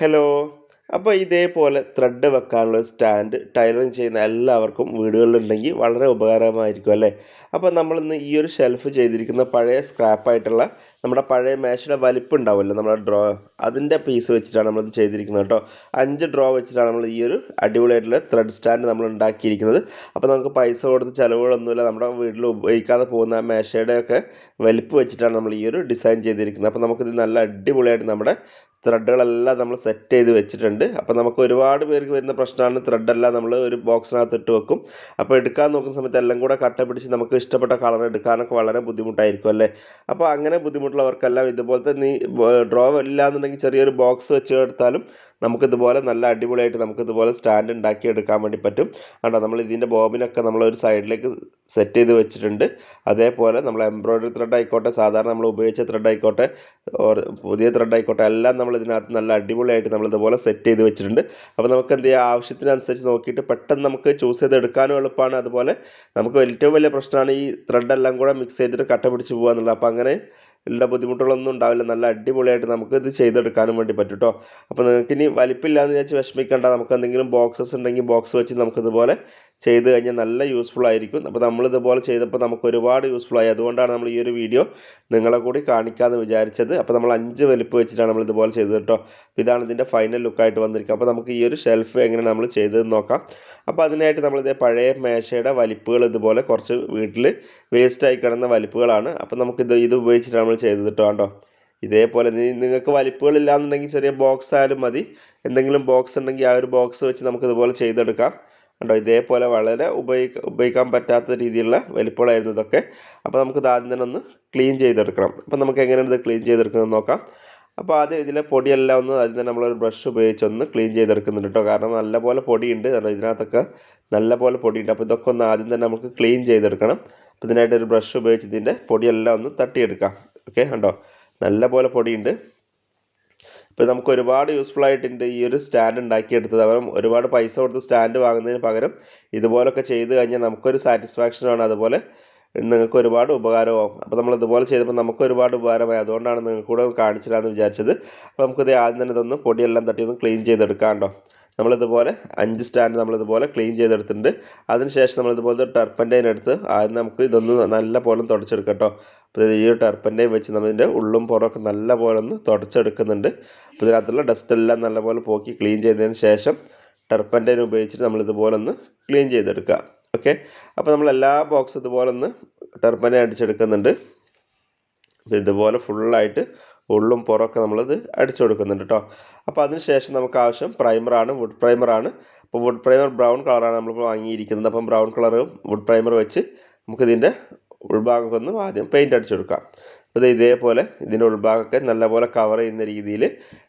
Hello അപ്പോൾ ഇതേപോലെ thread വെക്കാനുള്ള സ്റ്റാൻഡ് ടൈലറിങ് ചെയ്യുന്ന എല്ലാവർക്കും വീടുകളിലുണ്ടെങ്കിൽ വളരെ ഉപകാരമായിരിക്കും അല്ലേ? അപ്പോൾ നമ്മളിന്ന് ഈ ഒരു ഷെൽഫ് ചെയ്തിരിക്കുന്ന പഴയ സ്ക്രാപ്പായിട്ടുള്ള നമ്മുടെ പഴയ മേശയുടെ വലിപ്പം ഉണ്ടാവുമല്ലോ നമ്മുടെ ഡ്രോ അതിന്റെ പീസ് വെച്ചിട്ടാണ് നമ്മളിത് ചെയ്തിരിക്കുന്നത് കേട്ടോ. അഞ്ച് ഡ്രോ വെച്ചിട്ടാണ് നമ്മൾ ഈ ഒരു അടിപൊളിയായിട്ടുള്ള ത്രെഡ് സ്റ്റാൻഡ് നമ്മൾ ഉണ്ടാക്കിയിരിക്കുന്നത്. അപ്പോൾ നമുക്ക് പൈസ കൊടുത്ത് ചിലവുകളൊന്നുമില്ല. നമ്മുടെ വീട്ടിൽ ഉപയോഗിക്കാതെ പോകുന്ന മേശയുടെയൊക്കെ വലിപ്പ് വെച്ചിട്ടാണ് നമ്മൾ ഈ ഒരു ഡിസൈൻ ചെയ്തിരിക്കുന്നത്. അപ്പോൾ നമുക്കിത് നല്ല അടിപൊളിയായിട്ട് നമ്മുടെ ത്രെഡുകളെല്ലാം നമ്മൾ സെറ്റ് ചെയ്ത് വെച്ചിട്ടുണ്ട്. അപ്പോൾ നമുക്ക് ഒരുപാട് പേർക്ക് വരുന്ന പ്രശ്നമാണ് ത്രെഡെല്ലാം നമ്മൾ ഒരു ബോക്സിനകത്ത് ഇട്ട് വെക്കും. അപ്പോൾ എടുക്കാൻ നോക്കുന്ന സമയത്ത് എല്ലാം കൂടെ കട്ട പിടിച്ച് നമുക്ക് ഇഷ്ടപ്പെട്ട കളർ എടുക്കാനൊക്കെ വളരെ ബുദ്ധിമുട്ടായിരിക്കും അല്ലേ? അപ്പോൾ അങ്ങനെ ബുദ്ധിമുട്ടുള്ളവർക്കെല്ലാം ഇതുപോലത്തെ നീ ഡ്രോ ഇല്ലാന്നുണ്ടെങ്കിൽ ചെറിയൊരു ബോക്സ് വെച്ച് എടുത്താലും നമുക്കിതുപോലെ നല്ല അടിപൊളിയായിട്ട് നമുക്കിതുപോലെ സ്റ്റാൻഡ് ഉണ്ടാക്കി എടുക്കാൻ വേണ്ടി പറ്റും. കണ്ടോ നമ്മൾ ഇതിന്റെ ബോബിനൊക്കെ നമ്മൾ ഒരു സൈഡിലേക്ക് സെറ്റ് ചെയ്ത് വെച്ചിട്ടുണ്ട്. അതേപോലെ നമ്മൾ എംബ്രോയ്ഡറി ത്രെഡ് ആയിക്കോട്ടെ സാധാരണ നമ്മൾ ഉപയോഗിച്ച ത്രെഡ് ആയിക്കോട്ടെ പുതിയ ത്രെഡ് ആയിക്കോട്ടെ എല്ലാം നമ്മൾ ഇതിനകത്ത് നല്ല അടിപൊളിയായിട്ട് നമ്മൾ ഇതുപോലെ സെറ്റ് ചെയ്ത് വെച്ചിട്ടുണ്ട്. അപ്പോൾ നമുക്ക് എന്ത് ചെയ്യാം? ആവശ്യത്തിനനുസരിച്ച് നോക്കിയിട്ട് പെട്ടെന്ന് നമുക്ക് ചൂസ് ചെയ്ത് എടുക്കാനും എളുപ്പമാണ്. അതുപോലെ നമുക്ക് ഏറ്റവും വലിയ പ്രശ്നമാണ് ഈ ത്രെഡ് എല്ലാം കൂടെ മിക്സ് ചെയ്തിട്ട് കട്ട പിടിച്ച് പോകുക എന്നുള്ളത്. അപ്പോൾ അങ്ങനെ ഉള്ള ബുദ്ധിമുട്ടുകളൊന്നും ഉണ്ടാവില്ല. നല്ല അടിപൊളിയായിട്ട് നമുക്ക് ഇത് ചെയ്തെടുക്കാനും വേണ്ടി പറ്റും കേട്ടോ അപ്പോൾ നിങ്ങൾക്ക് ഇനി വലിപ്പില്ലാന്ന് വിചാരിച്ച് വിഷമിക്കേണ്ട. നമുക്ക് എന്തെങ്കിലും ബോക്സസ് ഉണ്ടെങ്കിൽ ബോക്സ് വെച്ച് നമുക്കിതുപോലെ ചെയ്ത് കഴിഞ്ഞാൽ നല്ല യൂസ്ഫുൾ ആയിരിക്കും. അപ്പോൾ നമ്മളിതുപോലെ ചെയ്തപ്പോൾ നമുക്ക് ഒരുപാട് യൂസ്ഫുൾ ആയി. അതുകൊണ്ടാണ് നമ്മൾ ഈ ഒരു വീഡിയോ നിങ്ങളെ കൂടി കാണിക്കാമെന്ന് വിചാരിച്ചത്. അപ്പോൾ നമ്മൾ അഞ്ച് വലിപ്പ് വെച്ചിട്ടാണ് നമ്മൾ ഇതുപോലെ ചെയ്തത് കേട്ടോ. ഇതാണ് ഇതിന്റെ ഫൈനൽ ലുക്കായിട്ട് വന്നിരിക്കുക അപ്പോൾ നമുക്ക് ഈ ഒരു ഷെൽഫ് എങ്ങനെ നമ്മൾ ചെയ്തതെന്ന് നോക്കാം. അപ്പോൾ അതിനായിട്ട് നമ്മളിതേ പഴയ മേശയുടെ വലിപ്പുകൾ ഇതുപോലെ കുറച്ച് വീട്ടിൽ വേസ്റ്റായി കിടന്ന വലിപ്പുകളാണ്. അപ്പോൾ നമുക്കിത് ഇത് ഉപയോഗിച്ചിട്ടാണ് നമ്മൾ ചെയ്തത് കേട്ടോ. കണ്ടോ? ഇതേപോലെ നിങ്ങൾക്ക് വലിപ്പുകളില്ലാന്നുണ്ടെങ്കിൽ ചെറിയ ബോക്സ് ആയാലും മതി. എന്തെങ്കിലും ബോക്സ് ഉണ്ടെങ്കിൽ ആ ഒരു ബോക്സ് വെച്ച് നമുക്ക് ഇതുപോലെ ചെയ്തെടുക്കാം. കണ്ടോ? ഇതേപോലെ വളരെ ഉപയോഗിക്ക ഉപയോഗിക്കാൻ പറ്റാത്ത രീതിയിലുള്ള വലിപ്പമായിരുന്നു ഇതൊക്കെ. അപ്പോൾ നമുക്ക് ആദ്യം തന്നെ ഒന്ന് ക്ലീൻ ചെയ്തെടുക്കണം. അപ്പോൾ നമുക്ക് എങ്ങനെയാണ് ഇത് ക്ലീൻ ചെയ്തെടുക്കുന്നത് നോക്കാം. അപ്പോൾ ആദ്യം ഇതിലെ പൊടിയെല്ലാം ഒന്ന് ആദ്യം തന്നെ നമ്മളൊരു ബ്രഷ് ഉപയോഗിച്ച് ഒന്ന് ക്ലീൻ ചെയ്തെടുക്കുന്നുണ്ട് കേട്ടോ. കാരണം നല്ലപോലെ പൊടിയുണ്ട്. കാരണം ഇതിനകത്തൊക്കെ നല്ലപോലെ പൊടിയുണ്ട്. അപ്പോൾ ഇതൊക്കെ ഒന്ന് ആദ്യം തന്നെ നമുക്ക് ക്ലീൻ ചെയ്തെടുക്കണം. അപ്പോൾ ഇതിനായിട്ട് ഒരു ബ്രഷ് ഉപയോഗിച്ച് ഇതിന്റെ പൊടിയെല്ലാം ഒന്ന് തട്ടിയെടുക്കാം. ഓക്കെ കണ്ടോ? നല്ലപോലെ പൊടിയുണ്ട്. ഇപ്പോൾ നമുക്ക് ഒരുപാട് യൂസ്ഫുൾ ആയിട്ടുണ്ട് ഈ ഒരു സ്റ്റാൻഡ് ഉണ്ടാക്കിയെടുത്തത്. അവരും ഒരുപാട് പൈസ കൊടുത്ത് സ്റ്റാൻഡ് വാങ്ങുന്നതിന് പകരം ഇതുപോലൊക്കെ ചെയ്ത് കഴിഞ്ഞാൽ നമുക്കൊരു സാറ്റിസ്ഫാക്ഷനാണ് അതുപോലെ നിങ്ങൾക്ക് ഒരുപാട് ഉപകാരമാവും അപ്പോൾ നമ്മൾ ഇതുപോലെ ചെയ്തപ്പോൾ നമുക്ക് ഒരുപാട് ഉപകാരമായി. അതുകൊണ്ടാണ് നിങ്ങൾക്ക് കൂടെ കാണിച്ചില്ലാന്ന് വിചാരിച്ചത്. അപ്പോൾ നമുക്കിത് ആദ്യം തന്നെ ഇതൊന്ന് പൊടിയെല്ലാം തട്ടി ഒന്ന് ക്ലീൻ ചെയ്തെടുക്കാം നമ്മളിതുപോലെ അഞ്ച് സ്റ്റാൻഡ് നമ്മളിതുപോലെ ക്ലീൻ ചെയ്തെടുത്തിട്ടുണ്ട്. അതിനുശേഷം നമ്മളിതുപോലെ ടെർപ്പന്റൈൻ എടുത്ത് ആദ്യം നമുക്ക് ഇതൊന്ന് നല്ല പോലെ തുടച്ചെടുക്കാം കേട്ടോ അപ്പോൾ ഈ ഒരു വെച്ച് നമ്മളിതിന്റെ ഉള്ളും പുറമൊക്കെ നല്ല പോലെ ഒന്ന് തുടച്ചെടുക്കുന്നുണ്ട്. അപ്പോൾ ഇതിനകത്തുള്ള ഡസ്റ്റ് എല്ലാം നല്ലപോലെ പോക്കി ക്ലീൻ ചെയ്തതിന് ശേഷം ടെർപ്പന്റൈൻ ഉപയോഗിച്ചിട്ട് നമ്മൾ ഇതുപോലെ ഒന്ന് ക്ലീൻ ചെയ്തെടുക്കുക. ഓക്കെ അപ്പോൾ നമ്മൾ എല്ലാ ബോക്സ് ഇതുപോലെ ഒന്ന് ടെർപ്പന്റൈൻ അടിച്ചെടുക്കുന്നുണ്ട്. അപ്പോൾ ഇതുപോലെ ഫുള്ളായിട്ട് ഉള്ളും പുറമൊക്കെ നമ്മളിത് അടിച്ചു കൊടുക്കുന്നുണ്ട് കേട്ടോ അപ്പോൾ അതിനുശേഷം നമുക്ക് ആവശ്യം പ്രൈമറാണ് വുഡ് പ്രൈമറാണ് അപ്പോൾ വുഡ് പ്രൈമർ ബ്രൗൺ കളറാണ് നമ്മളിപ്പോൾ വാങ്ങിയിരിക്കുന്നത്. അപ്പം ബ്രൗൺ കളറും വുഡ് പ്രൈമർ വെച്ച് നമുക്കിതിന്റെ ഉൾഭാഗമൊക്കെ ഒന്ന് ആദ്യം പെയിന്റ് അടിച്ചു കൊടുക്കാം അപ്പോൾ ഇതേപോലെ ഇതിന്റെ ഉൾഭാഗമൊക്കെ നല്ലപോലെ കവർ ചെയ്യുന്ന രീതിയിൽ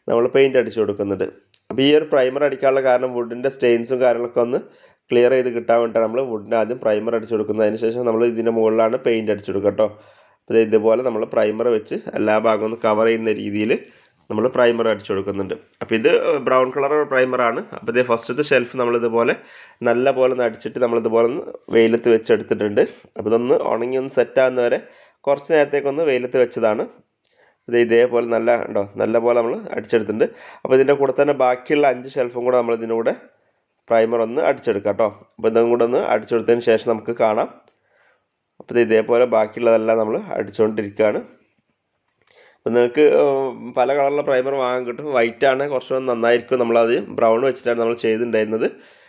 നമ്മൾ പെയിന്റ് അടിച്ചു കൊടുക്കുന്നുണ്ട് അപ്പോൾ ഈ ഒരു പ്രൈമർ അടിക്കാനുള്ള കാരണം വുഡിന്റെ സ്റ്റെയിൻസും കാര്യങ്ങളൊക്കെ ഒന്ന് ക്ലിയർ ചെയ്ത് കിട്ടാൻ വേണ്ടിയിട്ടാണ് നമ്മൾ വുഡിന് ആദ്യം പ്രൈമർ അടിച്ചു കൊടുക്കുന്നത് അതിന് ശേഷം നമ്മൾ ഇതിന്റെ മുകളിലാണ് പെയിന്റ് അടിച്ചു കൊടുക്കുക കേട്ടോ. അപ്പോൾ ഇതുപോലെ നമ്മൾ പ്രൈമർ വെച്ച് എല്ലാ ഭാഗവും ഒന്ന് കവർ ചെയ്യുന്ന രീതിയിൽ നമ്മൾ പ്രൈമർ അടിച്ചു കൊടുക്കുന്നുണ്ട്. അപ്പോൾ ഇത് ബ്രൗൺ കളർ പ്രൈമറാണ് അപ്പോൾ ഇത് ഫസ്റ്റത്തെ ഷെൽഫ് നമ്മളിതുപോലെ നല്ല പോലെ ഒന്ന് അടിച്ചിട്ട് നമ്മളിതുപോലെ ഒന്ന് വെയിലത്ത് വെച്ചെടുത്തിട്ടുണ്ട്. അപ്പോൾ ഇതൊന്ന് ഉണങ്ങി ഒന്ന് സെറ്റാകുന്ന വരെ കുറച്ച് നേരത്തേക്കൊന്ന് വെയിലത്ത് വെച്ചതാണ്. ഇത് ഇതേപോലെ നല്ല ഉണ്ടോ നല്ല പോലെ നമ്മൾ അടിച്ചെടുത്തിട്ടുണ്ട്. അപ്പോൾ ഇതിന്റെ കൂടെ തന്നെ ബാക്കിയുള്ള അഞ്ച് ഷെൽഫും കൂടെ നമ്മൾ ഇതിന്റെ കൂടെ പ്രൈമർ ഒന്ന് അടിച്ചെടുക്കാം കേട്ടോ. അപ്പോൾ ഇതും കൂടെ ഒന്ന് അടിച്ചെടുത്തതിന് ശേഷം നമുക്ക് കാണാം. അപ്പോൾ ഇതേപോലെ ബാക്കിയുള്ളതെല്ലാം നമ്മൾ അടിച്ചുകൊണ്ടിരിക്കുകയാണ് അപ്പോൾ നിങ്ങൾക്ക് പല കളറുള്ള പ്രൈമർ വാങ്ങാൻ കിട്ടും. വൈറ്റ് ആണ് കുറച്ചുകൂടെ നന്നായിരിക്കും നമ്മളത്. ബ്രൗൺ വെച്ചിട്ടാണ് നമ്മൾ ചെയ്തിട്ടുണ്ടായിരുന്നത്.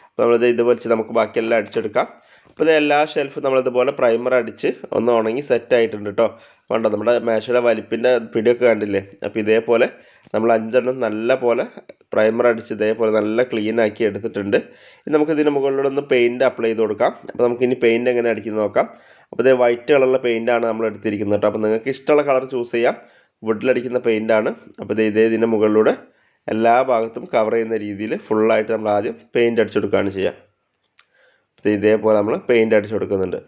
അപ്പോൾ നമ്മളിത് ഇതുപോലെ നമുക്ക് ബാക്കിയെല്ലാം അടിച്ചെടുക്കാം. അപ്പോൾ ഇത് എല്ലാ ഷെൽഫും നമ്മളിതുപോലെ പ്രൈമർ അടിച്ച് ഒന്ന് ഉണങ്ങി സെറ്റ് ആയിട്ടുണ്ട് കേട്ടോ കണ്ടോ നമ്മുടെ മേശയുടെ വലിപ്പിന്റെ പിടിയൊക്കെ കണ്ടില്ലേ? അപ്പോൾ ഇതേപോലെ നമ്മൾ അഞ്ചെണ്ണം നല്ല പോലെ പ്രൈമർ അടിച്ച് ഇതേപോലെ നല്ല ക്ലീൻ ആക്കി എടുത്തിട്ടുണ്ട്. ഇനി നമുക്ക് മുകളിലൂടെ ഒന്ന് പെയിന്റ് അപ്ലൈ ചെയ്ത് കൊടുക്കാം. അപ്പോൾ നമുക്ക് ഇനി പെയിന്റ് എങ്ങനെ അടിക്കുന്നത് നോക്കാം. അപ്പോൾ ഇതേ വൈറ്റ് കളറുള്ള പെയിന്റാണ് നമ്മൾ എടുത്തിരിക്കുന്നത് കേട്ടോ അപ്പോൾ നിങ്ങൾക്ക് ഇഷ്ടമുള്ള കളർ ചൂസ് ചെയ്യാം. വുഡിലടിക്കുന്ന പെയിന്റാണ് അപ്പോൾ ഇത് ഇതേ ഇതിന്റെ മുകളിലൂടെ എല്ലാ ഭാഗത്തും കവർ ചെയ്യുന്ന രീതിയിൽ ഫുള്ളായിട്ട് നമ്മൾ ആദ്യം പെയിന്റ് അടിച്ചു കൊടുക്കുകയാണ് ചെയ്യുക. അപ്പോൾ ഇതേപോലെ നമ്മൾ പെയിന്റ് അടിച്ചു കൊടുക്കുന്നുണ്ട്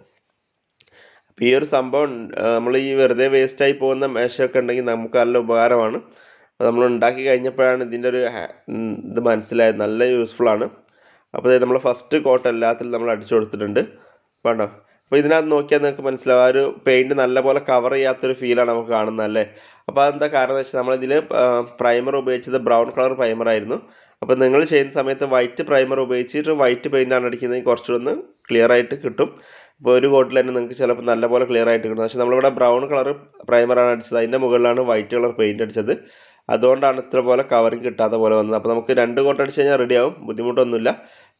അപ്പോൾ ഈ ഒരു സംഭവം നമ്മൾ ഈ വെറുതെ വേസ്റ്റായി പോകുന്ന മേശയൊക്കെ ഉണ്ടെങ്കിൽ നമുക്ക് നല്ല ഉപകാരമാണ്. നമ്മൾ ഉണ്ടാക്കി കഴിഞ്ഞപ്പോഴാണ് ഇതിന്റെ ഒരു ഇത് മനസ്സിലായത്. നല്ല യൂസ്ഫുൾ ആണ്. അപ്പോൾ നമ്മൾ ഫസ്റ്റ് കോട്ട് എല്ലാത്തിലും നമ്മൾ അടിച്ചു കൊടുത്തിട്ടുണ്ട്. വേണ്ടോ അപ്പോൾ ഇതിനകത്ത് നോക്കിയാൽ നിങ്ങൾക്ക് മനസ്സിലാവും. ആ ഒരു പെയിന്റ് നല്ലപോലെ കവർ ചെയ്യാത്തൊരു ഫീലാണ് നമുക്ക് കാണുന്നത് അല്ലേ? അപ്പോൾ അതെന്താ കാരണം വെച്ചാൽ നമ്മളിതിൽ പ്രൈമർ ഉപയോഗിച്ചത് ബ്രൗൺ കളർ പ്രൈമർ ആയിരുന്നു. അപ്പോൾ നിങ്ങൾ ചെയ്യുന്ന സമയത്ത് വൈറ്റ് പ്രൈമർ ഉപയോഗിച്ചിട്ട് വൈറ്റ് പെയിന്റാണ് അടിക്കുന്നത്. കുറച്ചുകൂടെ ക്ലിയർ ആയിട്ട് കിട്ടും. അപ്പോൾ ഒരു കോട്ടിൽ തന്നെ നിങ്ങൾക്ക് ചിലപ്പോൾ നല്ലപോലെ ക്ലിയർ ആയിട്ട് കിട്ടും. പക്ഷേ നമ്മളിവിടെ ബ്രൗൺ കളർ പ്രൈമറാണ് അടിച്ചത്. അതിന്റെ മുകളിലാണ് വൈറ്റ് കളർ പെയിന്റ് അടിച്ചത്. അതുകൊണ്ടാണ് ഇത്ര പോലെ കവറിങ് കിട്ടാത്ത പോലെ വന്നത്. അപ്പോൾ നമുക്ക് രണ്ട് കോട്ട് അടിച്ച് കഴിഞ്ഞാൽ റെഡിയാവും ബുദ്ധിമുട്ടൊന്നുമില്ല.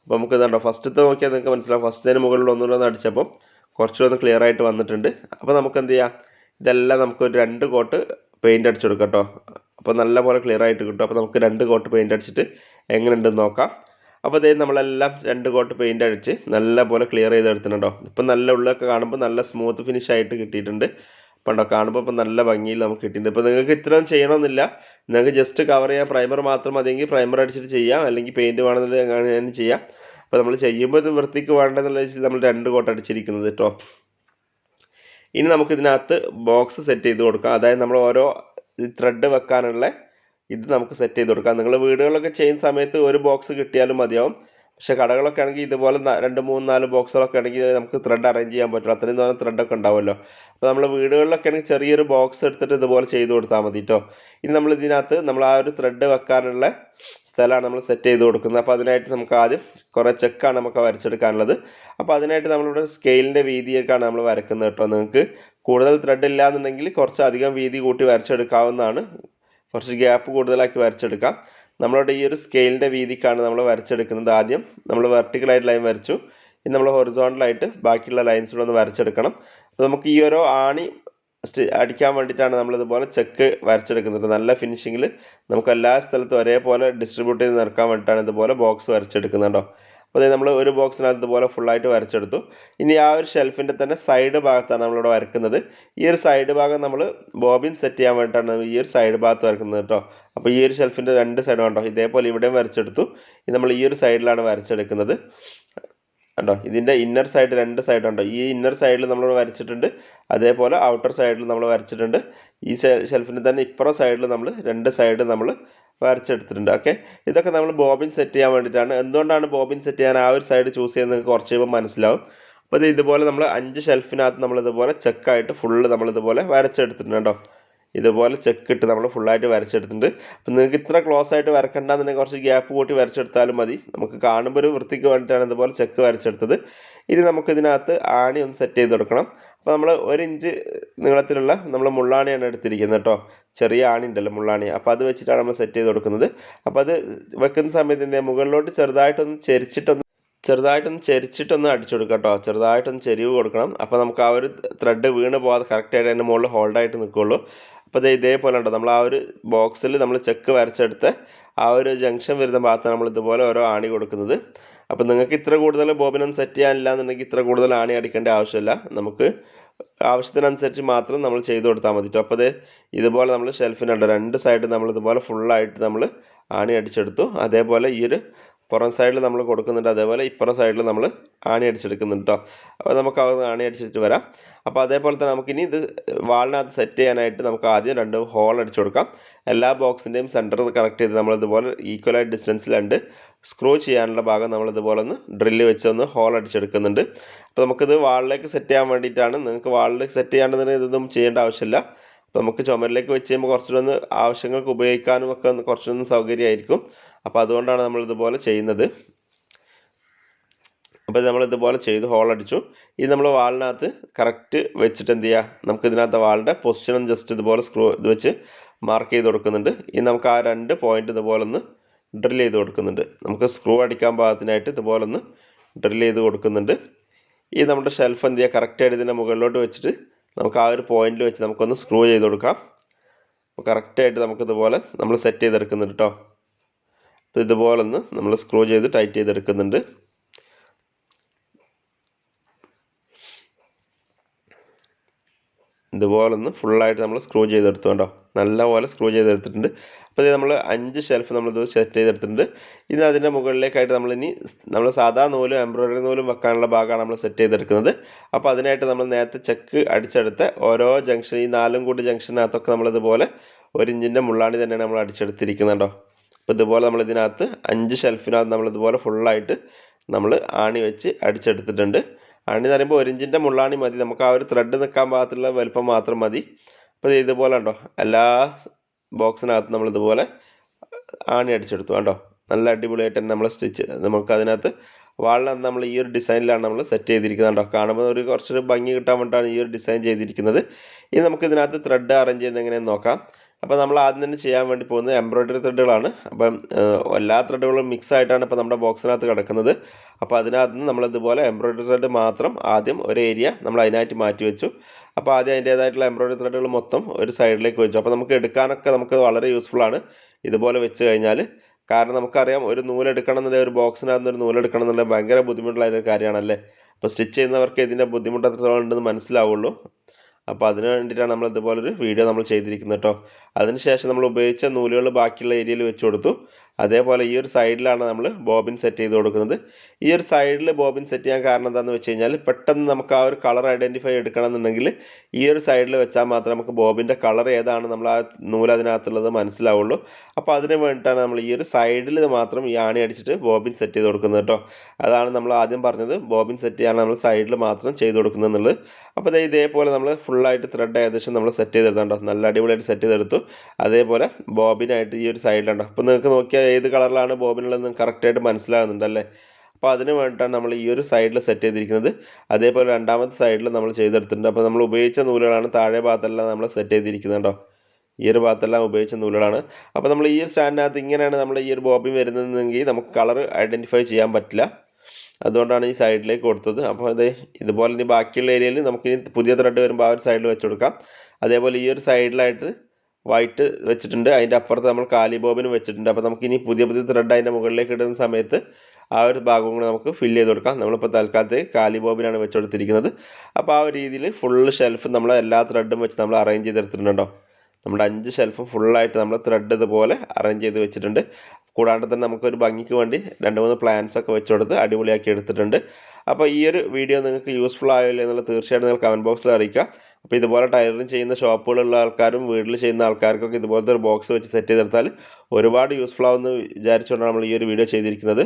അപ്പോൾ നമുക്ക് ഇതുണ്ടോ ഫസ്റ്റത്തെ നോക്കിയാൽ നിങ്ങൾക്ക് മനസ്സിലാവും. ഫസ്റ്റിന് മുകളിൽ ഒന്നുകൂടെ ഒന്ന് അടിച്ചപ്പോൾ കുറച്ചുകൂടെ ക്ലിയർ ആയിട്ട് വന്നിട്ടുണ്ട്. അപ്പോൾ നമുക്ക് എന്ത് ചെയ്യാം ഇതെല്ലാം നമുക്ക് ഒരു രണ്ട് കോട്ട് പെയിന്റ് അടിച്ചു കേട്ടോ അപ്പോൾ നല്ലപോലെ ക്ലിയർ ആയിട്ട് കിട്ടും. അപ്പോൾ നമുക്ക് രണ്ട് കോട്ട് പെയിന്റ് അടിച്ചിട്ട് എങ്ങനെയുണ്ടെന്ന് നോക്കാം. അപ്പോൾ അതേ നമ്മളെല്ലാം രണ്ട് കോട്ട് പെയിന്റ് അടിച്ച് നല്ല പോലെ ക്ലിയർ ചെയ്ത് എടുത്തിട്ടുണ്ടോ ഇപ്പം നല്ല ഉള്ളൊക്കെ കാണുമ്പോൾ നല്ല സ്മൂത്ത് ഫിനിഷ് ആയിട്ട് കിട്ടിയിട്ടുണ്ട്. ഉണ്ടോ കാണുമ്പോൾ ഇപ്പം നല്ല ഭംഗിയിൽ നമുക്ക് കിട്ടിയിട്ടുണ്ട്. ഇപ്പോൾ നിങ്ങൾക്ക് ഇത്രയും ചെയ്യണമെന്നില്ല നിങ്ങൾക്ക് ജസ്റ്റ് കവർ ചെയ്യാൻ പ്രൈമർ മാത്രം മതിയെങ്കിൽ പ്രൈമർ അടിച്ചിട്ട് ചെയ്യാം. അല്ലെങ്കിൽ പെയിന്റ് വേണമെന്നുണ്ടെങ്കിൽ അങ്ങനെ ചെയ്യാം. അപ്പോൾ നമ്മൾ ചെയ്യുമ്പോൾ ഇത് വൃത്തിക്ക് വേണ്ടതെന്നുള്ള വെച്ചാൽ നമ്മൾ രണ്ട് കോട്ട് അടിച്ചിരിക്കുന്നത് കേട്ടോ ഇനി നമുക്ക് ഇതിനകത്ത് ബോക്സ് സെറ്റ് ചെയ്ത് കൊടുക്കാം. അതായത് നമ്മൾ ഓരോ ത്രെഡ് വെക്കാനുള്ള ഇത് നമുക്ക് സെറ്റ് ചെയ്ത് കൊടുക്കാം. നിങ്ങൾ വീടുകളിലൊക്കെ ചെയ്യുന്ന സമയത്ത് ഒരു ബോക്സ് കിട്ടിയാലും മതിയാവും. പക്ഷേ കടകളൊക്കെ ആണെങ്കിൽ ഇതുപോലെ രണ്ട് മൂന്ന് നാല് ബോക്സുകളൊക്കെ ആണെങ്കിൽ നമുക്ക് ത്രെഡ് അറേഞ്ച് ചെയ്യാൻ പറ്റും. അത്രയും തോന്നുന്ന ത്രെഡൊക്കെ ഉണ്ടാവുമല്ലോ. അപ്പോൾ നമ്മൾ വീടുകളിലൊക്കെ ആണെങ്കിൽ ചെറിയൊരു ബോക്സ് എടുത്തിട്ട് ഇതുപോലെ ചെയ്ത് കൊടുത്താൽ മതി കേട്ടോ ഇനി നമ്മൾ ഇതിനകത്ത് നമ്മൾ ആ ഒരു ത്രെഡ് വെക്കാനുള്ള സ്ഥലമാണ് നമ്മൾ സെറ്റ് ചെയ്ത് കൊടുക്കുന്നത്. അപ്പോൾ അതിനായിട്ട് നമുക്ക് ആദ്യം കുറേ ചെക്കാണ് നമുക്ക് വരച്ചെടുക്കാനുള്ളത്. അപ്പോൾ അതിനായിട്ട് നമ്മളിവിടെ സ്കെയിലിന്റെ വീതിയൊക്കെയാണ് നമ്മൾ വരക്കുന്നത് കേട്ടോ നിങ്ങൾക്ക് കൂടുതൽ ത്രെഡ് ഇല്ലാന്നുണ്ടെങ്കിൽ കുറച്ച് അധികം വീതി കൂട്ടി വരച്ചെടുക്കാവുന്നതാണ്. കുറച്ച് ഗ്യാപ്പ് കൂടുതലാക്കി വരച്ചെടുക്കാം. നമ്മളുടെ ഈ ഒരു സ്കെയിലിന്റെ വീതിക്കാണ് നമ്മൾ വരച്ചെടുക്കുന്നത്. ആദ്യം നമ്മൾ വെർട്ടിക്കലായിട്ട് ലൈൻ വരച്ചു. ഇനി നമ്മൾ ഹൊറിസോണ്ടലായിട്ട് ബാക്കിയുള്ള ലൈൻസ് ഒന്ന് വരച്ചെടുക്കണം. അപ്പോൾ നമുക്ക് ഈ ഓരോ ആണി അടിക്കാൻ വേണ്ടിയിട്ടാണ് നമ്മളിതുപോലെ ചെക്ക് വരച്ചെടുക്കുന്നത്. നല്ല ഫിനിഷിങ്ങിൽ നമുക്ക് എല്ലാ സ്ഥലത്തും ഒരേപോലെ ഡിസ്ട്രിബ്യൂട്ട് ചെയ്ത് നിർക്കാൻ വേണ്ടിയിട്ടാണ് ഇതുപോലെ ബോക്സ് വരച്ചെടുക്കുന്നത് കേട്ടോ അപ്പോൾ നമ്മൾ ഒരു ബോക്സിനകത്ത് പോലെ ഫുള്ളായിട്ട് വരച്ചെടുത്തു. ഇനി ആ ഒരു ഷെൽഫിന്റെ തന്നെ സൈഡ് ഭാഗത്താണ് നമ്മളിവിടെ വരക്കുന്നത്. ഈ ഒരു സൈഡ് ഭാഗം നമ്മൾ ബോബിൻ സെറ്റ് ചെയ്യാൻ വേണ്ടിയിട്ടാണ് ഈ ഒരു സൈഡ് ഭാഗത്ത് വരക്കുന്നത് കേട്ടോ. അപ്പോൾ ഈ ഒരു ഷെൽഫിന്റെ രണ്ട് സൈഡ് കണ്ടോ? ഇതേപോലെ ഇവിടെയും വരച്ചെടുത്തു. ഇത് നമ്മൾ ഈ ഒരു സൈഡിലാണ് വരച്ചെടുക്കുന്നത്. കണ്ടോ? ഇതിന്റെ ഇന്നർ സൈഡ് രണ്ട് സൈഡ് ഉണ്ടോ? ഈ ഇന്നർ സൈഡിൽ നമ്മൾ വരച്ചിട്ടുണ്ട്. അതേപോലെ ഔട്ടർ സൈഡിൽ നമ്മൾ വരച്ചിട്ടുണ്ട്. ഈ ഷെൽഫിന്റെ തന്നെ ഇപ്പുറം സൈഡിൽ നമ്മൾ രണ്ട് സൈഡ് നമ്മൾ വരച്ചെടുത്തിട്ടുണ്ട്. ഓക്കെ ഇതൊക്കെ നമ്മൾ ബോബിൻ സെറ്റ് ചെയ്യാൻ വേണ്ടിയിട്ടാണ്. എന്തുകൊണ്ടാണ് ബോബിൻ സെറ്റ് ചെയ്യാൻ ആ ഒരു സൈഡ് ചൂസ് ചെയ്യുന്നത് കുറച്ച് കഴിയുമ്പോൾ മനസ്സിലാവും. അപ്പോൾ ഇത് ഇതുപോലെ നമ്മൾ അഞ്ച് ഷെൽഫിനകത്ത് നമ്മൾ ഇതുപോലെ ചെക്കായിട്ട് ഫുള്ള് നമ്മൾ ഇതുപോലെ വരച്ചെടുത്തിട്ടുണ്ട് കേട്ടോ. ഇതുപോലെ ചെക്ക് ഇട്ട് നമ്മൾ ഫുള്ളായിട്ട് വരച്ചെടുത്തിട്ടുണ്ട്. അപ്പം നിങ്ങൾക്ക് ഇത്ര ക്ലോസ് ആയിട്ട് വരക്കണ്ട വരക്കണ്ടെന്നുണ്ടെങ്കിൽ കുറച്ച് ഗ്യാപ്പ് കൂട്ടി വരച്ചെടുത്താലും മതി. നമുക്ക് കാണുമ്പോൾ ഒരു വൃത്തിക്ക് വേണ്ടിയിട്ടാണ് ഇതുപോലെ ചെക്ക് വരച്ചെടുത്തത്. ഇനി നമുക്ക് ഇതിനകത്ത് ആണി ഒന്ന് സെറ്റ് ചെയ്ത് കൊടുക്കണം. അപ്പോൾ നമ്മൾ ഒരു ഇഞ്ച് നീളത്തിലുള്ള നമ്മൾ മുള്ളാണിയാണ് എടുത്തിരിക്കുന്നത് കേട്ടോ. ചെറിയ ആണി ഉണ്ടല്ലോ മുള്ളാണി. അപ്പോൾ അത് വെച്ചിട്ടാണ് നമ്മൾ സെറ്റ് ചെയ്ത് കൊടുക്കുന്നത്. അപ്പോൾ അത് വെക്കുന്ന സമയത്ത് എന്ത് മുകളിലോട്ട് ചെറുതായിട്ടൊന്ന് ചെരിച്ചിട്ടൊന്ന് ചെറുതായിട്ടൊന്ന് ചെരിച്ചിട്ടൊന്ന് അടിച്ചു കൊടുക്കാം കേട്ടോ. ചെറുതായിട്ടൊന്ന് ചെരിവ് കൊടുക്കണം. അപ്പോൾ നമുക്ക് ആ ഒരു ത്രെഡ് വീണ് പോകാതെ കറക്റ്റായിട്ട് അതിന്റെ മുകളിൽ ഹോൾഡായിട്ട് നിൽക്കുള്ളൂ അപ്പോൾ ഇത് ഇതേപോലെ ഉണ്ടോ? നമ്മൾ ആ ഒരു ബോക്സിൽ നമ്മൾ ചെക്ക് വരച്ചെടുത്ത് ആ ഒരു ജംഗ്ഷൻ വരുന്ന ഭാഗത്ത് നമ്മൾ ഇതുപോലെ ഓരോ ആണി കൊടുക്കുന്നത്. അപ്പോൾ നിങ്ങൾക്ക് ഇത്ര കൂടുതൽ ബോബിനൊന്നും സെറ്റ് ചെയ്യാനില്ല എന്നുണ്ടെങ്കിൽ ഇത്ര കൂടുതൽ ആണി അടിക്കേണ്ട ആവശ്യമില്ല. നമുക്ക് ആവശ്യത്തിനനുസരിച്ച് മാത്രം നമ്മൾ ചെയ്ത് കൊടുത്താൽ മതി അപ്പോൾ ഇതുപോലെ നമ്മൾ ഷെൽഫിനുണ്ട് രണ്ട് സൈഡ് നമ്മൾ ഇതുപോലെ ഫുള്ളായിട്ട് നമ്മൾ ആണി അടിച്ചെടുത്തു. അതേപോലെ ഈ ഒരു പുറം സൈഡിൽ നമ്മൾ കൊടുക്കുന്നുണ്ട്. അതേപോലെ ഇപ്പുറം സൈഡിൽ നമ്മൾ ആണി അടിച്ചെടുക്കുന്നുണ്ട് കേട്ടോ അപ്പോൾ നമുക്ക് അത് ആണി അടിച്ചിട്ട് വരാം. അപ്പോൾ അതേപോലെ തന്നെ നമുക്കിനി ഇത് വാളിനകത്ത് സെറ്റ് ചെയ്യാനായിട്ട് നമുക്ക് ആദ്യം രണ്ട് ഹോൾ അടിച്ചു കൊടുക്കാം. എല്ലാ ബോക്സിന്റെയും സെന്റർ കണക്ട് ചെയ്ത് നമ്മൾ ഇതുപോലെ ഈക്വലായിട്ട് ഡിസ്റ്റൻസിലുണ്ട് സ്ക്രൂ ചെയ്യാനുള്ള ഭാഗം നമ്മൾ ഇതുപോലെ ഒന്ന് ഡ്രില്ല് വെച്ച് ഒന്ന് ഹോൾ അടിച്ചെടുക്കുന്നുണ്ട്. അപ്പോൾ നമുക്കിത് വാളിലേക്ക് സെറ്റ് ചെയ്യാൻ വേണ്ടിയിട്ടാണ്. നിങ്ങൾക്ക് വാളിലേക്ക് സെറ്റ് ചെയ്യാണ്ടെന്ന് ഇതൊന്നും ചെയ്യേണ്ട ആവശ്യമില്ല. നമുക്ക് ചുമരിലേക്ക് വെച്ച് കഴിയുമ്പോൾ കുറച്ചുകൂടെ ആവശ്യങ്ങൾക്ക് ഉപയോഗിക്കാനും ഒക്കെ ഒന്ന് കുറച്ചൊന്ന് സൗകര്യമായിരിക്കും. അപ്പോൾ അതുകൊണ്ടാണ് നമ്മൾ ഇതുപോലെ ചെയ്യുന്നത്. അപ്പോൾ നമ്മൾ ഇതുപോലെ ചെയ്ത് ഹോളടിച്ചു ഇത് നമ്മൾ വാളിനകത്ത് കറക്റ്റ് വെച്ചിട്ട് എന്ത് ചെയ്യുക നമുക്ക് ഇതിനകത്ത് വാളിന്റെ പൊസിഷൻ ഒന്ന് ജസ്റ്റ് ഇതുപോലെ സ്ക്രൂ ഇത് വെച്ച് മാർക്ക് ചെയ്ത് കൊടുക്കുന്നുണ്ട്. ഇനി നമുക്ക് ആ രണ്ട് പോയിന്റ് ഇതുപോലെ ഒന്ന് ഡ്രിൽ ചെയ്ത് കൊടുക്കുന്നുണ്ട്. നമുക്ക് സ്ക്രൂ അടിക്കാൻ പാകത്തിനായിട്ട് ഇതുപോലെ ഒന്ന് ഡ്രിൽ ചെയ്ത് കൊടുക്കുന്നുണ്ട്. ഈ നമ്മുടെ ഷെൽഫ് എന്ത് ചെയ്യുക കറക്റ്റായിട്ട് ഇതിന്റെ മുകളിലോട്ട് വെച്ചിട്ട് നമുക്ക് ആ ഒരു പോയിന്റിൽ വെച്ച് നമുക്കൊന്ന് സ്ക്രൂ ചെയ്ത് കൊടുക്കാം. അപ്പോൾ കറക്റ്റായിട്ട് നമുക്കിതുപോലെ നമ്മൾ സെറ്റ് ചെയ്തെടുക്കുന്നുണ്ട് കേട്ടോ അപ്പോൾ ഇതുപോലെ ഒന്ന് നമ്മൾ സ്ക്രൂ ചെയ്ത് ടൈറ്റ് ചെയ്തെടുക്കുന്നുണ്ട്. ഇതുപോലെ ഒന്ന് ഫുള്ളായിട്ട് നമ്മൾ സ്ക്രൂ ചെയ്തെടുത്തു കേട്ടോ നല്ലപോലെ സ്ക്രൂ ചെയ്തെടുത്തിട്ടുണ്ട്. അപ്പോൾ ഇത് നമ്മൾ അഞ്ച് ഷെൽഫ് നമ്മൾ നമ്മളിത് സെറ്റ് ചെയ്തെടുത്തിട്ടുണ്ട്. ഇനി അതിന്റെ മുകളിലേക്കായിട്ട് നമ്മൾ ഇനി നമ്മൾ സാധാ നൂലും എംബ്രോയിഡറി നൂലും വെക്കാനുള്ള ഭാഗമാണ് നമ്മൾ സെറ്റ് ചെയ്തെടുക്കുന്നത്. അപ്പോൾ അതിനായിട്ട് നമ്മൾ നേരത്തെ ചെക്ക് അടിച്ചെടുത്ത് ഓരോ ജംഗ്ഷൻ ഈ നാലും കൂട്ടി ജംഗ്ഷനകത്തൊക്കെ നമ്മളിതുപോലെ ഒരു ഇഞ്ചിന്റെ മുള്ളാണി തന്നെയാണ് നമ്മൾ അടിച്ചെടുത്തിരിക്കുന്നുണ്ടോ അപ്പോൾ ഇതുപോലെ നമ്മൾ ഇതിനകത്ത് അഞ്ച് ഷെൽഫിനകത്ത് നമ്മളിതുപോലെ ഫുള്ളായിട്ട് നമ്മൾ ആണി വെച്ച് അടിച്ചെടുത്തിട്ടുണ്ട്. ആണി എന്ന് പറയുമ്പോൾ മുള്ളാണി മതി. നമുക്ക് ആ ഒരു ത്രെഡ് നിൽക്കാൻ പാകത്തുള്ള വലുപ്പം മാത്രം മതി. അപ്പോൾ ഇത് ഇതുപോലെ ഉണ്ടോ എല്ലാ ബോക്സിനകത്ത് നമ്മൾ ഇതുപോലെ ആണി അടിച്ചെടുത്തു. കണ്ടോ? നല്ല അടിപൊളിയായിട്ട് തന്നെ നമ്മൾ സ്റ്റിച്ച് നമുക്ക് അതിനകത്ത് വാളിനകത്ത് നമ്മൾ ഈ ഒരു ഡിസൈനിലാണ് നമ്മൾ സെറ്റ് ചെയ്തിരിക്കുന്നത്. കണ്ടോ? കാണുമ്പോൾ ഒരു കുറച്ചൊരു ഭംഗി കിട്ടാൻ വേണ്ടിയിട്ടാണ് ഈ ഒരു ഡിസൈൻ ചെയ്തിരിക്കുന്നത്. ഇനി നമുക്ക് ഇതിനകത്ത് ത്രെഡ് അറേഞ്ച് ചെയ്യുന്നത് എങ്ങനെയെന്ന് നോക്കാം. അപ്പോൾ നമ്മൾ ആദ്യം തന്നെ ചെയ്യാൻ വേണ്ടി പോകുന്നത് എംബ്രോയ്ഡറി ത്രെഡുകളാണ് അപ്പം എല്ലാ ത്രെഡുകളും മിക്സ് ആയിട്ടാണ് ഇപ്പോൾ നമ്മുടെ ബോക്സിനകത്ത് കിടക്കുന്നത്. അപ്പോൾ അതിനകത്ത് നിന്ന് നമ്മളിതുപോലെ എംബ്രോയ്ഡറി ത്രെഡ് മാത്രം ആദ്യം ഒരു ഏരിയ നമ്മൾ അതിനായിട്ട് മാറ്റി വെച്ചു. അപ്പോൾ ആദ്യം അതിന്റേതായിട്ടുള്ള എംബ്രോയ്ഡറി ത്രെഡുകൾ മൊത്തം ഒരു സൈഡിലേക്ക് വെച്ചു. അപ്പോൾ നമുക്ക് എടുക്കാനൊക്കെ നമുക്ക് വളരെ യൂസ്ഫുൾ ആണ് ഇതുപോലെ വെച്ച് കഴിഞ്ഞാൽ. കാരണം നമുക്കറിയാം ഒരു നൂലെടുക്കണം എന്നുണ്ടെങ്കിൽ ഒരു ബോക്സിനകത്ത് നിന്ന് ഒരു നൂലെടുക്കണം എന്നുണ്ടെങ്കിൽ ഭയങ്കര ബുദ്ധിമുട്ടുള്ള ഒരു കാര്യമാണല്ലേ? അപ്പോൾ സ്റ്റിച്ച് ചെയ്യുന്നവർക്ക് ഇതിന്റെ ബുദ്ധിമുട്ട് എത്രത്തോളം ഉണ്ടെന്ന് മനസ്സിലാവുള്ളൂ. അപ്പോൾ അതിന് വേണ്ടിയിട്ടാണ് നമ്മൾ ഇതുപോലൊരു വീഡിയോ നമ്മൾ ചെയ്തിരിക്കുന്നത് കേട്ടോ അതിനുശേഷം നമ്മൾ ഉപയോഗിച്ച നൂലുകൾ ബാക്കിയുള്ള ഏരിയയിൽ വെച്ച് കൊടുത്തു. അതേപോലെ ഈ ഒരു സൈഡിലാണ് നമ്മൾ ബോബിൻ സെറ്റ് ചെയ്ത് കൊടുക്കുന്നത്. ഈ ഒരു സൈഡിൽ ബോബിൻ സെറ്റ് ചെയ്യാൻ കാരണം എന്താണെന്ന് വെച്ച് കഴിഞ്ഞാൽ പെട്ടെന്ന് നമുക്ക് ആ ഒരു കളർ ഐഡന്റിഫൈ എടുക്കണം എന്നുണ്ടെങ്കിൽ ഈ ഒരു സൈഡിൽ വെച്ചാൽ മാത്രം നമുക്ക് ബോബിന്റെ കളർ ഏതാണ് നമ്മൾ ആ നൂൽ അതിനകത്തുള്ളത് മനസ്സിലാവുള്ളൂ. അപ്പോൾ അതിന് വേണ്ടിയിട്ടാണ് നമ്മൾ ഈ ഒരു സൈഡിൽ മാത്രം ഈ ആണി അടിച്ചിട്ട് ബോബിൻ സെറ്റ് ചെയ്ത് കൊടുക്കുന്നത് കേട്ടോ. അതാണ് നമ്മൾ ആദ്യം പറഞ്ഞത്. ബോബിൻ സെറ്റ് ചെയ്യാൻ നമ്മൾ സൈഡിൽ മാത്രം ചെയ്ത് കൊടുക്കുന്നത് എന്നുള്ളത്. അപ്പോൾ ഇതേപോലെ നമ്മൾ ഫുള്ളായിട്ട് ത്രെഡ് ഏകദേശം നമ്മൾ സെറ്റ് ചെയ്തെടുത്തുണ്ടോ നല്ല അടിപൊളിയായിട്ട് സെറ്റ് ചെയ്തെടുത്തു. അതേപോലെ ബോബിനായിട്ട് ഈ ഒരു സൈഡിലുണ്ടോ അപ്പോൾ നിങ്ങൾക്ക് നോക്കിയാൽ ഏത് കളറിലാണ് ബോബിനുള്ളതെന്ന് കറക്റ്റായിട്ട് മനസ്സിലാകുന്നുണ്ടല്ലേ? അപ്പോൾ അതിന് വേണ്ടിയിട്ടാണ് നമ്മൾ ഈ ഒരു സൈഡിൽ സെറ്റ് ചെയ്തിരിക്കുന്നത്. അതേപോലെ രണ്ടാമത്തെ സൈഡിൽ നമ്മൾ ചെയ്തെടുത്തിട്ടുണ്ട്. അപ്പോൾ നമ്മൾ ഉപയോഗിച്ച നൂലുകളാണ് താഴെ ഭാഗത്തെല്ലാം നമ്മൾ സെറ്റ് ചെയ്തിരിക്കുന്നത് ഈ ഒരു ഭാഗത്തെല്ലാം ഉപയോഗിച്ച നൂലുകളാണ്. അപ്പോൾ നമ്മൾ ഈ ഒരു സ്റ്റാൻഡിനകത്ത് ഇങ്ങനെയാണ് നമ്മൾ ഈ ഒരു ബോബി വരുന്നതെങ്കിൽ നമുക്ക് കളർ ഐഡന്റിഫൈ ചെയ്യാൻ പറ്റില്ല. അതുകൊണ്ടാണ് ഈ സൈഡിലേക്ക് കൊടുത്തത്. അപ്പോൾ അത് ഇതുപോലെ ഇനി ബാക്കിയുള്ള ഏരിയയിൽ നമുക്ക് ഇനി പുതിയ ത്രെഡ് വരുമ്പോൾ ആ ഒരു സൈഡിൽ വെച്ച് കൊടുക്കാം. അതേപോലെ ഈ ഒരു സൈഡിലായിട്ട് വൈറ്റ് വെച്ചിട്ടുണ്ട്. അതിന്റെ അപ്പുറത്ത് നമ്മൾ കാലിബോബിനും വെച്ചിട്ടുണ്ട്. അപ്പോൾ നമുക്ക് ഇനി പുതിയ പുതിയ ത്രെഡ് അതിന്റെ മുകളിലേക്ക് ഇടുന്ന സമയത്ത് ആ ഒരു ഭാഗവും കൂടെ നമുക്ക് ഫില്ല് ചെയ്ത് കൊടുക്കാം. നമ്മളിപ്പോൾ തൽക്കാലത്തേക്ക് കാലിബോബിനാണ് വെച്ച് കൊടുത്തിരിക്കുന്നത്. അപ്പോൾ ആ ഒരു രീതിയിൽ ഫുള്ള് ഷെൽഫ് നമ്മൾ എല്ലാ ത്രെഡും വെച്ച് നമ്മൾ അറേഞ്ച് ചെയ്തെടുത്തിട്ടുണ്ടോ നമ്മുടെ അഞ്ച് ഷെൽഫും ഫുള്ളായിട്ട് നമ്മൾ ത്രെഡ് ഇതുപോലെ അറേഞ്ച് ചെയ്ത് വെച്ചിട്ടുണ്ട്. കൂടാണ്ട് തന്നെ നമുക്കൊരു ഭംഗിക്ക് വേണ്ടി രണ്ട് മൂന്ന് പ്ലാൻസ് ഒക്കെ വെച്ച് കൊടുത്ത് അടിപൊളിയാക്കി എടുത്തിട്ടുണ്ട്. അപ്പോൾ ഈ ഒരു വീഡിയോ നിങ്ങൾക്ക് യൂസ്ഫുൾ ആയില്ലേ എന്നുള്ളത് തീർച്ചയായിട്ടും നിങ്ങൾ കമന്റ് ബോക്സിൽ അറിയിക്കുക. അപ്പോൾ ഇതുപോലെ ടൈലറിങ് ചെയ്യുന്ന ഷോപ്പുകളുള്ള ആൾക്കാരും വീട്ടിൽ ചെയ്യുന്ന ആൾക്കാർക്കൊക്കെ ഇതുപോലത്തെ ഒരു ബോക്സ് വെച്ച് സെറ്റ് ചെയ്തെടുത്താൽ ഒരുപാട് യൂസ്ഫുൾ ആവുമെന്ന് വിചാരിച്ചുകൊണ്ടാണ് നമ്മൾ ഈ ഒരു വീഡിയോ ചെയ്തിരിക്കുന്നത്.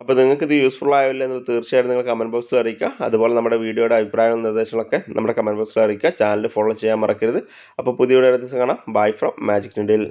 അപ്പോൾ നിങ്ങൾക്ക് ഇത് യൂസ്ഫുൾ ആയില്ല എന്നുള്ളത് തീർച്ചയായിട്ടും നിങ്ങൾ കമന്റ് ബോക്സിൽ അറിയിക്കുക. അതുപോലെ നമ്മുടെ വീഡിയോയുടെ അഭിപ്രായവും നിർദ്ദേശങ്ങളൊക്കെ നമ്മുടെ കമന്റ് ബോക്സിൽ അറിയിക്കുക. ചാനൽ ഫോളോ ചെയ്യാൻ മറക്കരുത്. അപ്പോൾ പുതിയ വീഡിയോ കാണാം. ബൈ ഫ്രം മാജിക് ഇന്ത്യയിൽ